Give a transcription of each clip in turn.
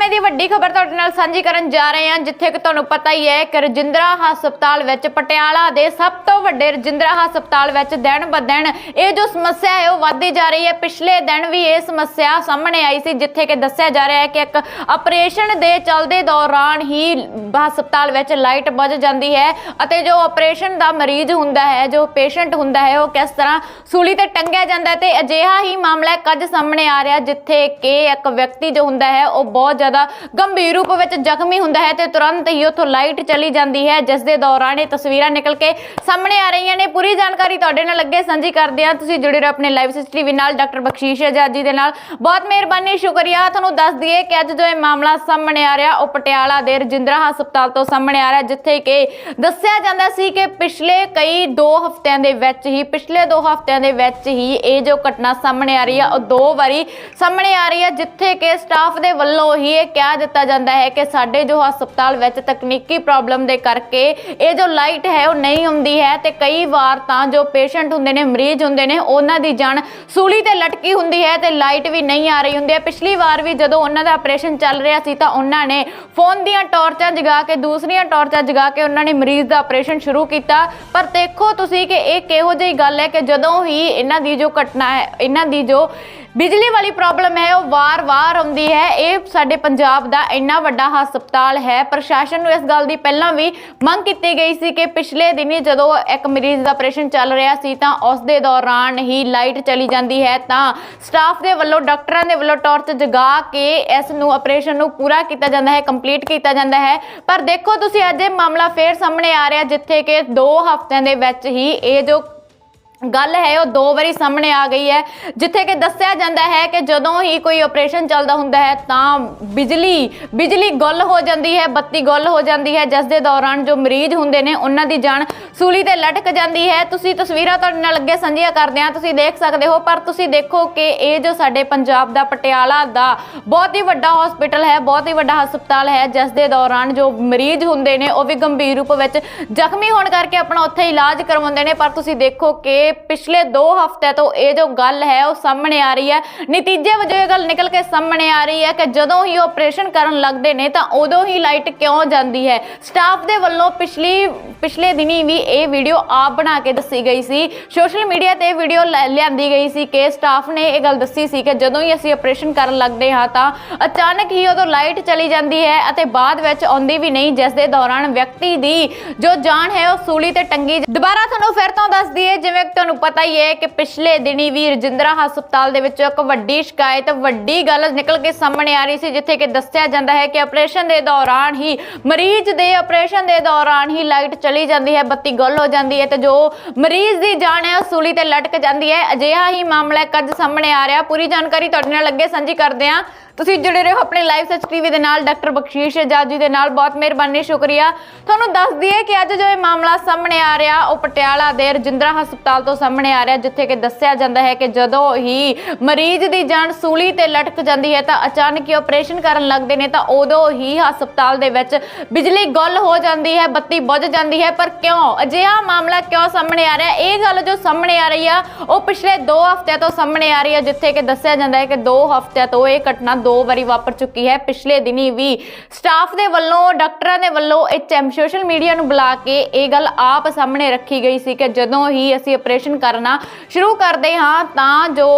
ਸਮੇਂ ਦੀ ਵੱਡੀ ਖਬਰ ਤੁਹਾਡੇ ਨਾਲ ਸਾਂਝੀ ਕਰਨ ਜਾ ਰਹੇ ਹਾਂ, ਜਿੱਥੇ ਕਿ ਤੁਹਾਨੂੰ ਪਤਾ ਹੀ ਹੈ ਕਿ ਰਜਿੰਦਰਾ ਹਸਪਤਾਲ ਵਿੱਚ ਪਟਿਆਲਾ ਦੇ ਸਭ ਤੋਂ ਵੱਡੇ ਰਜਿੰਦਰਾ ਹਸਪਤਾਲ ਵਿੱਚ ਦਿਨ ਬ ਇਹ ਜੋ ਸਮੱਸਿਆ ਹੈ, ਉਹ ਵੱਧਦੀ ਜਾ ਰਹੀ ਹੈ। ਪਿਛਲੇ ਦਿਨ ਵੀ ਇਹ ਸਮੱਸਿਆ ਸਾਹਮਣੇ ਆਈ ਸੀ, ਜਿੱਥੇ ਕਿ ਦੱਸਿਆ ਜਾ ਰਿਹਾ ਹੈ ਕਿ ਇੱਕ ਆਪਰੇਸ਼ਨ ਦੇ ਚੱਲਦੇ ਦੌਰਾਨ ਹੀ ਹਸਪਤਾਲ ਵਿੱਚ ਲਾਈਟ ਬੁਝ ਜਾਂਦੀ ਹੈ ਅਤੇ ਜੋ ਆਪਰੇਸ਼ਨ ਦਾ ਮਰੀਜ਼ ਹੁੰਦਾ ਹੈ, ਜੋ ਪੇਸ਼ੈਂਟ ਹੁੰਦਾ ਹੈ, ਉਹ ਕਿਸ ਤਰ੍ਹਾਂ ਸੂਲੀ ਤੇ ਟੰਗਿਆ ਜਾਂਦਾ ਹੈ ਤੇ ਅਜਿਹਾ ਹੀ ਮਾਮਲਾ ਕੱਜ ਸਾਹਮਣੇ ਆ ਰਿਹਾ, ਜਿੱਥੇ ਕਿ ਇੱਕ ਵਿਅਕਤੀ ਜੋ ਹੁੰਦਾ ਹੈ, ਉਹ ਬਹੁਤ ਜ਼ਿਆਦਾ ਗੰਭੀਰ ਰੂਪ ਵਿੱਚ ਜ਼ਖਮੀ ਹੁੰਦਾ ਹੈ ਤੇ ਤੁਰੰਤ ਹੀ ਉੱਥੋਂ ਲਾਈਟ ਚਲੀ ਜਾਂਦੀ ਹੈ, ਜਿਸ ਦੇ ਦੌਰਾਨ ਇਹ ਤਸਵੀਰਾਂ ਨਿਕਲ ਕੇ ਸਾਹਮਣੇ ਆ ਰਹੀਆਂ ਨੇ। ਪੂਰੀ ਜਾਣਕਾਰੀ ਤੁਹਾਡੇ ਨਾਲ ਅੱਗੇ ਸਾਂਝੀ ਕਰਦੇ ਹਾਂ। ਤੁਸੀਂ ਜੁੜੇ ਰਹੋ ਆਪਣੇ ਲਾਈਵ ਟੀਵੀ ਨਾਲ, ਡਾਕਟਰ ਬਖਸ਼ੀਸ਼ ਆਜ਼ਾਦ ਜੀ ਦੇ ਨਾਲ। ਬਹੁਤ ਮਿਹਰਬਾਨੀ, ਸ਼ੁਕਰੀਆ। ਤੁਹਾਨੂੰ ਦੱਸ ਦਈਏ ਕਿ ਅੱਜ ਜੋ ਇਹ ਮਾਮਲਾ ਸਾਹਮਣੇ ਆ ਰਿਹਾ, ਉਹ ਪਟਿਆਲਾ ਦੇ ਰਜਿੰਦਰਾ ਹਸਪਤਾਲ ਤੋਂ ਸਾਹਮਣੇ ਆ ਰਿਹਾ, ਜਿੱਥੇ ਕਿ ਦੱਸਿਆ ਜਾਂਦਾ ਸੀ ਕਿ ਪਿਛਲੇ ਕਈ 2 ਹਫ਼ਤਿਆਂ ਦੇ ਵਿੱਚ ਹੀ, ਪਿਛਲੇ 2 ਹਫ਼ਤਿਆਂ ਦੇ ਵਿੱਚ ਹੀ ਇਹ ਜੋ ਘਟਨਾ ਸਾਹਮਣੇ ਆ ਰਹੀ ਆ, ਉਹ ਦੋ ਵਾਰੀ ਸਾਹਮਣੇ ਆ ਰਹੀ ਹੈ ਜਿੱਥੇ ਕਿ ਸਟਾਫ ਦੇ ਵੱਲੋਂ ਹੀ ਇਹ ਕਹਿ ਦਿੱਤਾ ਜਾਂਦਾ ਹੈ ਕਿ ਸਾਡੇ ਜੋ ਹਸਪਤਾਲ ਵਿੱਚ ਤਕਨੀਕੀ ਪ੍ਰੋਬਲਮ ਦੇ ਕਰਕੇ ਇਹ ਜੋ ਲਾਈਟ ਹੈ ਉਹ ਨਹੀਂ ਹੁੰਦੀ ਹੈ ਤੇ ਕਈ ਵਾਰ ਤਾਂ ਜੋ ਪੇਸ਼ੈਂਟ ਹੁੰਦੇ ਨੇ, ਮਰੀਜ਼ ਹੁੰਦੇ ਨੇ, ਉਹਨਾਂ ਦੀ ਜਾਨ ਸੂਲੀ ਤੇ ਲਟਕੀ ਹੁੰਦੀ ਹੈ ਤੇ ਲਾਈਟ ਵੀ ਨਹੀਂ ਆ ਰਹੀ ਹੁੰਦੀ ਹੈ। ਪਿਛਲੀ ਵਾਰ ਵੀ ਜਦੋਂ ਉਹਨਾਂ ਦਾ ਆਪਰੇਸ਼ਨ ਚੱਲ ਰਿਹਾ ਸੀ ਤਾਂ ਉਹਨਾਂ ਨੇ ਫੋਨ ਦੀਆਂ ਟਾਰਚਾਂ ਜਗਾ ਕੇ, ਦੂਸਰੀਆਂ ਟਾਰਚਾਂ ਜਗਾ ਕੇ ਉਹਨਾਂ ਨੇ ਮਰੀਜ਼ ਦਾ ਆਪਰੇਸ਼ਨ ਸ਼ੁਰੂ ਕੀਤਾ। ਪਰ ਦੇਖੋ ਤੁਸੀਂ ਕਿ ਇਹ ਕਿਹੋ ਜਿਹੀ ਗੱਲ ਹੈ ਕਿ ਜਦੋਂ ਹੀ ਇਹਨਾਂ ਦੀ ਜੋ ਘਟਨਾ ਹੈ, ਇਹਨਾਂ ਦੀ ਜੋ ਬਿਜਲੀ ਵਾਲੀ ਪ੍ਰੋਬਲਮ ਹੈ, ਉਹ ਵਾਰ-ਵਾਰ ਆਉਂਦੀ ਹੈ। ਇਹ ਸਾਡੇ ਪੰਜਾਬ ਦਾ ਇੰਨਾ ਵੱਡਾ ਹਸਪਤਾਲ ਹੈ। ਪ੍ਰਸ਼ਾਸਨ ਨੂੰ ਇਸ ਗੱਲ ਦੀ ਪਹਿਲਾਂ ਵੀ ਮੰਗ ਕੀਤੀ ਗਈ ਸੀ ਕਿ ਪਿਛਲੇ ਦਿਨੀ ਜਦੋਂ ਇੱਕ ਮਰੀਜ਼ ਦਾ ਆਪਰੇਸ਼ਨ ਚੱਲ ਰਿਹਾ ਸੀ, ਤਾਂ ਉਸ ਦੇ ਦੌਰਾਨ ਹੀ ਲਾਈਟ ਚਲੀ ਜਾਂਦੀ ਹੈ। ਤਾਂ ਸਟਾਫ ਦੇ ਵੱਲੋਂ, ਡਾਕਟਰਾਂ ਦੇ ਵੱਲੋਂ ਟਾਰਚ ਜਗਾ ਕੇ ਇਸ ਨੂੰ ਆਪਰੇਸ਼ਨ ਨੂੰ ਪੂਰਾ ਕੀਤਾ ਜਾਂਦਾ ਹੈ ਕੰਪਲੀਟ ਕੀਤਾ ਜਾਂਦਾ ਹੈ। ਪਰ ਦੇਖੋ ਤੁਸੀਂ, ਅੱਜ ਇਹ ਮਾਮਲਾ ਫੇਰ ਸਾਹਮਣੇ ਆ ਰਿਹਾ, ਜਿੱਥੇ ਕਿ 2 ਹਫ਼ਤਿਆਂ ਦੇ ਵਿੱਚ ਹੀ ਇਹ ਜੋ ਗੱਲ ਹੈ, ਉਹ ਦੋ ਵਾਰੀ ਸਾਹਮਣੇ ਆ ਗਈ ਹੈ, ਜਿੱਥੇ ਕਿ ਦੱਸਿਆ ਜਾਂਦਾ ਹੈ ਕਿ ਜਦੋਂ ਹੀ ਕੋਈ ਆਪਰੇਸ਼ਨ ਚੱਲਦਾ ਹੁੰਦਾ ਹੈ, ਤਾਂ ਬਿਜਲੀ ਬਿਜਲੀ ਗੁੱਲ ਹੋ ਜਾਂਦੀ ਹੈ, ਬੱਤੀ ਗੁੱਲ ਹੋ ਜਾਂਦੀ ਹੈ, ਜਿਸ ਦੇ ਦੌਰਾਨ ਜੋ ਮਰੀਜ਼ ਹੁੰਦੇ ਨੇ, ਉਹਨਾਂ ਦੀ ਜਾਨ ਸੂਲੀ ਤੇ ਲਟਕ ਜਾਂਦੀ ਹੈ। ਤੁਸੀਂ ਤਸਵੀਰਾਂ ਤੁਹਾਡੇ ਨਾਲ ਅੱਗੇ ਸਾਂਝੀਆਂ ਕਰਦੇ ਹਾਂ, ਤੁਸੀਂ ਦੇਖ ਸਕਦੇ ਹੋ, ਪਰ ਤੁਸੀਂ ਦੇਖੋ ਕਿ ਇਹ ਜੋ ਸਾਡੇ ਪੰਜਾਬ ਦਾ ਪਟਿਆਲਾ ਦਾ ਬਹੁਤ ਹੀ ਵੱਡਾ ਹਸਪੀਟਲ ਹੈ, ਬਹੁਤ ਹੀ ਵੱਡਾ ਹਸਪਤਾਲ ਹੈ, ਜਿਸ ਦੇ ਦੌਰਾਨ ਜੋ ਮਰੀਜ਼ ਹੁੰਦੇ ਨੇ, ਉਹ ਵੀ ਗੰਭੀਰ ਰੂਪ ਵਿੱਚ ਜ਼ਖਮੀ ਹੋਣ ਕਰਕੇ ਆਪਣਾ ਉੱਥੇ ਇਲਾਜ ਕਰਵਾਉਂਦੇ ਨੇ। ਪਰ ਤੁਸੀਂ ਦੇਖੋ ਕਿ ਪਿਛਲੇ 2 ਹਫ਼ਤੇ ਤੋਂ ਇਹ ਜੋ ਗੱਲ ਹੈ ਉਹ ਸਾਹਮਣੇ ਆ ਰਹੀ ਹੈ। ਨਤੀਜੇ ਵਜੋਂ ਇਹ ਗੱਲ ਨਿਕਲ ਕੇ ਸਾਹਮਣੇ ਆ ਰਹੀ ਹੈ ਕਿ ਜਦੋਂ ਹੀ ਆਪਰੇਸ਼ਨ ਕਰਨ ਲੱਗਦੇ ਨੇ ਤਾਂ ਉਦੋਂ ਹੀ ਲਾਈਟ ਕਿਉਂ ਜਾਂਦੀ ਹੈ? ਸਟਾਫ ਦੇ ਵੱਲੋਂ ਪਿਛਲੀ, ਪਿਛਲੇ ਦਿਨੀ ਵੀ ਇਹ ਵੀਡੀਓ ਆਪ ਬਣਾ ਕੇ ਦੱਸੀ ਗਈ ਸੀ। ਸੋਸ਼ਲ ਮੀਡੀਆ ਤੇ ਵੀਡੀਓ ਲਿਆਂਦੀ ਗਈ ਸੀ ਕਿ ਸਟਾਫ ਨੇ ਇਹ ਗੱਲ ਦੱਸੀ ਸੀ ਕਿ ਜਦੋਂ ਹੀ ਅਸੀਂ ਆਪਰੇਸ਼ਨ ਕਰਨ ਲੱਗਦੇ ਹਾਂ ਤਾਂ ਅਚਾਨਕ ਹੀ ਉਦੋਂ ਲਾਈਟ ਚਲੀ ਜਾਂਦੀ ਹੈ ਅਤੇ ਬਾਅਦ ਵਿੱਚ ਆਉਂਦੀ ਵੀ ਨਹੀਂ, ਜਿਸ ਦੇ ਦੌਰਾਨ ਵਿਅਕਤੀ ਦੀ ਜੋ ਜਾਨ ਹੈ ਉਹ ਸੂਲੀ ਤੇ ਟੰਗੀ ਦੁਬਾਰਾ ਤੁਹਾਨੂੰ ਫਿਰ ਤੋਂ ਦੱਸ ਦਈਏ, ਜਿਵੇਂ ਤੁਹਾਨੂੰ ਪਤਾ ਹੀ ਹੈ ਕਿ ਪਿਛਲੇ ਦਿਨੀ ਵੀ ਰਜਿੰਦਰਾ ਹਸਪਤਾਲ ਦੇ ਵਿੱਚ ਇੱਕ ਵੱਡੀ ਸ਼ਿਕਾਇਤ, ਵੱਡੀ ਗੱਲ ਨਿਕਲ ਕੇ ਸਾਹਮਣੇ ਆ ਰਹੀ ਸੀ, ਜਿੱਥੇ ਕਿ ਦੱਸਿਆ ਜਾਂਦਾ ਹੈ ਕਿ ਆਪਰੇਸ਼ਨ ਦੇ ਦੌਰਾਨ ਹੀ, ਮਰੀਜ਼ ਦੇ ਆਪਰੇਸ਼ਨ ਦੇ ਦੌਰਾਨ ਹੀ ਲਾਈਟ ਚਲੀ ਜਾਂਦੀ ਹੈ, ਬੱਤੀ ਗੁੱਲ ਹੋ ਜਾਂਦੀ ਹੈ ਤੇ ਜੋ ਮਰੀਜ਼ ਦੀ ਜਾਨ ਹੈ, ਉਹ ਸੂਲੀ ਤੇ ਲਟਕ ਜਾਂਦੀ ਹੈ। ਅਜਿਹਾ ਹੀ ਮਾਮਲਾ ਕੱਜ ਸਾਹਮਣੇ ਆ ਰਿਹਾ। ਪੂਰੀ ਜਾਣਕਾਰੀ ਤੁਹਾਡੇ ਨਾਲ ਅੱਗੇ ਸਾਂਝੀ ਕਰਦੇ ਹਾਂ। ਤੁਸੀਂ ਜੁੜੇ ਰਹੋ ਆਪਣੇ ਲਾਈਵ ਸੱਚ ਟੀਵੀ ਦੇ ਨਾਲ, ਡਾਕਟਰ ਬਖਸ਼ੀਸ਼ ਆਜ਼ਾਦ ਜੀ ਦੇ ਨਾਲ। ਬਹੁਤ ਮਿਹਰਬਾਨੀ, ਸ਼ੁਕਰੀਆ। ਤੁਹਾਨੂੰ ਦੱਸ ਦਈਏ ਕਿ ਅੱਜ ਜੋ ਇਹ ਮਾਮਲਾ ਸਾਹਮਣੇ ਆ ਰਿਹਾ, ਉਹ ਪਟਿਆਲਾ ਦੇ ਰਜਿੰਦਰਾ ਹਸਪਤਾਲ ਤੋਂ ਸਾਹਮਣੇ ਆ ਰਿਹਾ, ਜਿੱਥੇ ਕਿ ਦੱਸਿਆ ਜਾਂਦਾ ਹੈ ਕਿ ਜਦੋਂ ਹੀ ਮਰੀਜ਼ ਦੀ ਜਾਨ ਸੂਲੀ ਤੇ ਲਟਕ ਜਾਂਦੀ ਹੈ ਤਾਂ ਅਚਾਨਕ ਹੀ ਆਪਰੇਸ਼ਨ ਕਰਨ ਲੱਗਦੇ ਨੇ ਤਾਂ ਉਦੋਂ ਹੀ ਹਸਪਤਾਲ ਦੇ ਵਿੱਚ ਬਿਜਲੀ ਗੁੱਲ ਹੋ ਜਾਂਦੀ ਹੈ, ਬੱਤੀ ਬੁੱਝ ਜਾਂਦੀ ਹੈ। ਪਰ ਕਿਉਂ? ਅਜਿਹਾ ਮਾਮਲਾ ਕਿਉਂ ਸਾਹਮਣੇ ਆ ਰਿਹਾ? ਇਹ ਗੱਲ ਜੋ ਸਾਹਮਣੇ ਆ ਰਹੀ ਆ, ਉਹ ਪਿਛਲੇ 2 ਹਫ਼ਤਿਆਂ ਤੋਂ ਸਾਹਮਣੇ ਆ ਰਹੀ ਹੈ ਜਿੱਥੇ ਕਿ ਦੱਸਿਆ ਜਾਂਦਾ ਹੈ ਕਿ 2 ਹਫ਼ਤਿਆਂ ਤੋਂ ਇਹ ਘਟਨਾ ਦੋ ਵਾਰੀ ਵਾਪਰ ਚੁੱਕੀ ਹੈ। ਪਿਛਲੇ ਦਿਨੀ ਵੀ ਸਟਾਫ ਦੇ ਵੱਲੋਂ, ਡਾਕਟਰਾਂ ਦੇ ਵੱਲੋਂ ਇਹ ਸੋਸ਼ਲ ਮੀਡੀਆ ਨੂੰ ਬੁਲਾ ਕੇ ਇਹ ਗੱਲ ਆਪ ਸਾਹਮਣੇ ਰੱਖੀ ਗਈ ਸੀ ਕਿ ਜਦੋਂ ਹੀ ਅਸੀਂ ਆਪਰੇਸ਼ਨ ਕਰਨਾ ਸ਼ੁਰੂ ਕਰਦੇ ਹਾਂ ਤਾਂ ਜੋ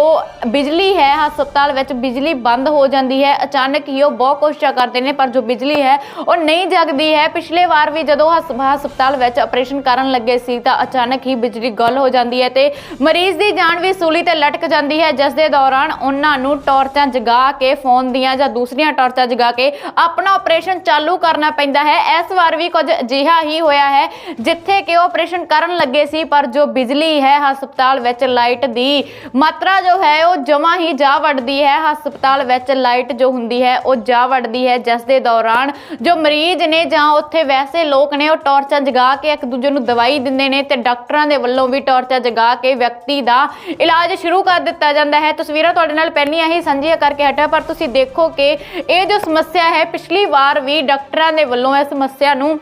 ਬਿਜਲੀ ਹੈ ਹਸਪਤਾਲ ਵਿੱਚ, ਬਿਜਲੀ ਬੰਦ ਹੋ ਜਾਂਦੀ ਹੈ। ਅਚਾਨਕ ਹੀ ਉਹ ਬਹੁਤ ਕੋਸ਼ਿਸ਼ਾਂ ਕਰਦੇ ਨੇ, ਪਰ ਜੋ ਬਿਜਲੀ ਹੈ ਉਹ ਨਹੀਂ ਜਗਦੀ ਹੈ। ਪਿਛਲੇ ਵਾਰ ਵੀ ਜਦੋਂ ਹਸ- ਹਸਪਤਾਲ ਵਿੱਚ ਆਪਰੇਸ਼ਨ ਕਰਨ ਲੱਗੇ ਸੀ ਤਾਂ ਅਚਾਨਕ ਹੀ ਬਿਜਲੀ ਗੁੱਲ ਹੋ ਜਾਂਦੀ ਹੈ ਤੇ ਮਰੀਜ਼ ਦੀ ਜਾਨ ਵੀ ਸੂਲੀ ਤੇ ਲਟਕ ਜਾਂਦੀ ਹੈ, ਜਿਸ ਦੇ ਦੌਰਾਨ ਉਹਨਾਂ ਨੂੰ ਟਾਰਚਾਂ ਜਗਾ ਕੇ ਫੋਨ ਦੀਆਂ ਜਾਂ ਦੂਸਰੀਆਂ ਟਾਰਚਾਂ ਜਗਾ ਕੇ ਆਪਣਾ ਆਪਰੇਸ਼ਨ ਚਾਲੂ ਕਰਨਾ ਪੈਂਦਾ ਹੈ। ਇਸ ਵਾਰ ਵੀ ਕੁਝ ਅਜਿਹਾ ਹੀ ਹੋਇਆ ਹੈ, ਜਿੱਥੇ ਕਿ ਉਹ ਆਪਰੇਸ਼ਨ ਕਰਨ ਲੱਗੇ ਸੀ, ਪਰ ਜੋ ਬਿਜਲੀ ਹੈ ਹਸਪਤਾਲ ਵਿੱਚ ਲਾਈਟ ਦੀ ਮਾਤਰਾ ਜੋ ਹੈ, ਉਹ ਜਮਾ ਹੀ ਜਾ ਵੜਦੀ ਹੈ। ਹਸਪਤਾਲ ਵਿੱਚ ਲਾਈਟ ਜੋ ਹੁੰਦੀ ਹੈ, ਉਹ ਜਾ ਵੜਦੀ ਹੈ। ਜਿਸ ਦੇ ਦੌਰਾਨ ਜੋ ਮਰੀਜ਼ ਨੇ ਜਾਂ ਉੱਥੇ ਵੈਸੇ ਲੋਕ ਨੇ, ਉਹ ਟਾਰਚਾਂ ਜਗਾ ਕੇ ਇੱਕ ਦੂਜੇ ਨੂੰ ਦਵਾਈ ਦਿੰਦੇ ਨੇ ਤੇ ਡਾਕਟਰਾਂ ਦੇ ਵੱਲੋਂ ਵੀ ਟਾਰਚਾਂ ਜਗਾ ਕੇ ਵਿਅਕਤੀ ਦਾ ਇਲਾਜ ਸ਼ੁਰੂ ਕਰ ਦਿੱਤਾ ਜਾਂਦਾ ਹੈ। ਤਸਵੀਰਾਂ ਤੁਹਾਡੇ ਨਾਲ ਪਹਿਲੀਆਂ ਹੀ ਸਾਂਝੀਆਂ ਕਰਕੇ ਹਟਿਆ, ਪਰ ਤੁਸੀਂ ਦੇਖੋ ਕਿ ਇਹ ਜੋ ਸਮੱਸਿਆ ਹੈ, ਪਿਛਲੀ ਵਾਰ ਵੀ ਡਾਕਟਰਾਂ ਦੇ ਵੱਲੋਂ ਇਹ ਸਮੱਸਿਆ ਨੂੰ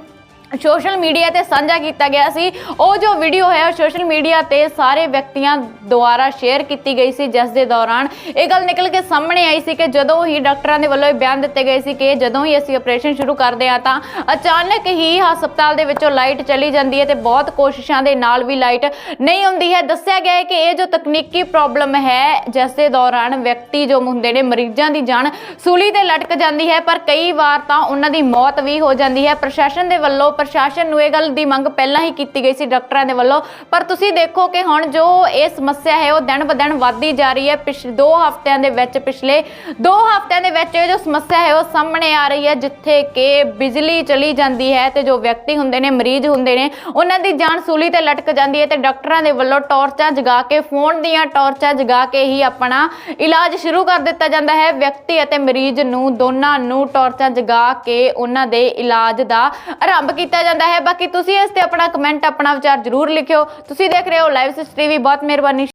ਸੋਸ਼ਲ ਮੀਡੀਆ ਤੇ ਸਾਂਝਾ ਕੀਤਾ ਗਿਆ ਸੀ। ਉਹ ਜੋ ਵੀਡੀਓ ਹੈ, ਉਹ ਸੋਸ਼ਲ ਮੀਡੀਆ ਤੇ ਸਾਰੇ ਵਿਅਕਤੀਆਂ ਦੁਆਰਾ ਸ਼ੇਅਰ ਕੀਤੀ ਗਈ ਸੀ ਜਿਸ ਦੇ ਦੌਰਾਨ ਇਹ ਗੱਲ ਨਿਕਲ ਕੇ ਸਾਹਮਣੇ ਆਈ ਸੀ ਕਿ ਜਦੋਂ ਹੀ ਡਾਕਟਰਾਂ ਦੇ ਵੱਲੋਂ ਇਹ ਬਿਆਨ ਦਿੱਤੇ ਗਏ ਸੀ ਕਿ ਜਦੋਂ ਹੀ ਅਸੀਂ ਆਪਰੇਸ਼ਨ ਸ਼ੁਰੂ ਕਰਦੇ ਆ ਤਾਂ ਅਚਾਨਕ ਹੀ ਹਸਪਤਾਲ ਦੇ ਵਿੱਚੋਂ ਲਾਈਟ ਚਲੀ ਜਾਂਦੀ ਹੈ ਤੇ ਬਹੁਤ ਕੋਸ਼ਿਸ਼ਾਂ ਦੇ ਨਾਲ ਵੀ ਲਾਈਟ ਨਹੀਂ ਹੁੰਦੀ ਹੈ। ਦੱਸਿਆ ਗਿਆ ਹੈ ਕਿ ਇਹ ਜੋ ਤਕਨੀਕੀ ਪ੍ਰੋਬਲਮ ਹੈ, ਜਿਸ ਦੇ ਦੌਰਾਨ ਵਿਅਕਤੀ ਜੋ ਹੁੰਦੇ ਨੇ, ਮਰੀਜ਼ਾਂ ਦੀ ਜਾਨ ਸੂਲੀ ਤੇ ਲਟਕ ਜਾਂਦੀ ਹੈ, ਪਰ ਕਈ ਵਾਰ ਤਾਂ ਉਹਨਾਂ ਦੀ ਮੌਤ ਵੀ ਹੋ ਜਾਂਦੀ ਹੈ। ਪ੍ਰਸ਼ਾਸਨ ਦੇ ਵੱਲੋਂ ਪ੍ਰਸ਼ਾਸਨ ਨੂੰ ਇਹ ਗੱਲ ਦੀ ਮੰਗ ਪਹਿਲਾਂ ਹੀ ਕੀਤੀ ਗਈ ਸੀ ਡਾਕਟਰਾਂ ਦੇ ਵੱਲੋਂ। ਪਰ ਤੁਸੀਂ ਦੇਖੋ ਕਿ ਹੁਣ ਜੋ ਇਹ ਸਮੱਸਿਆ ਹੈ, ਉਹ ਦਿਨ ਬ ਦਿਨ ਵੱਧਦੀ ਜਾ ਰਹੀ ਹੈ। ਪਿਛਲੇ 2 ਹਫ਼ਤਿਆਂ ਦੇ ਵਿੱਚ ਪਿਛਲੇ 2 ਹਫ਼ਤਿਆਂ ਦੇ ਵਿੱਚ ਇਹ ਜੋ ਸਮੱਸਿਆ ਹੈ, ਉਹ ਸਾਹਮਣੇ ਆ ਰਹੀ ਹੈ, ਜਿੱਥੇ ਕਿ ਬਿਜਲੀ ਚਲੀ ਜਾਂਦੀ ਹੈ ਤੇ ਜੋ ਵਿਅਕਤੀ ਹੁੰਦੇ ਨੇ, ਮਰੀਜ਼ ਹੁੰਦੇ ਨੇ, ਉਹਨਾਂ ਦੀ ਜਾਨ ਸੂਲੀ ਤੇ ਲਟਕ ਜਾਂਦੀ ਹੈ ਤੇ ਡਾਕਟਰਾਂ ਦੇ ਵੱਲੋਂ ਟਾਰਚਾਂ ਜਗਾ ਕੇ, ਫੋਨ ਦੀਆਂ ਟਾਰਚਾਂ ਜਗਾ ਕੇ ਹੀ ਆਪਣਾ ਇਲਾਜ ਸ਼ੁਰੂ ਕਰ ਦਿੱਤਾ ਜਾਂਦਾ ਹੈ। ਵਿਅਕਤੀ ਅਤੇ ਮਰੀਜ਼ ਨੂੰ ਦੋਨਾਂ ਨੂੰ ਟਾਰਚਾਂ ਜਗਾ ਕੇ ਉਹਨਾਂ ਦੇ ਇਲਾਜ ਦਾ ਆਰੰਭ ਕੀਤਾ ਜਾਂਦਾ ਹੈ। ਬਾਕੀ ਤੁਸੀਂ ਇਸ ਤੇ ਆਪਣਾ ਕਮੈਂਟ ਆਪਣਾ ਵਿਚਾਰ ਜ਼ਰੂਰ ਲਿਖਿਓ। ਤੁਸੀਂ ਦੇਖ ਰਹੇ ਹੋ ਲਾਈਵ ਸਿਸਟਰੀ ਵੀ ਬਹੁਤ ਮਿਹਰਬਾਨੀ।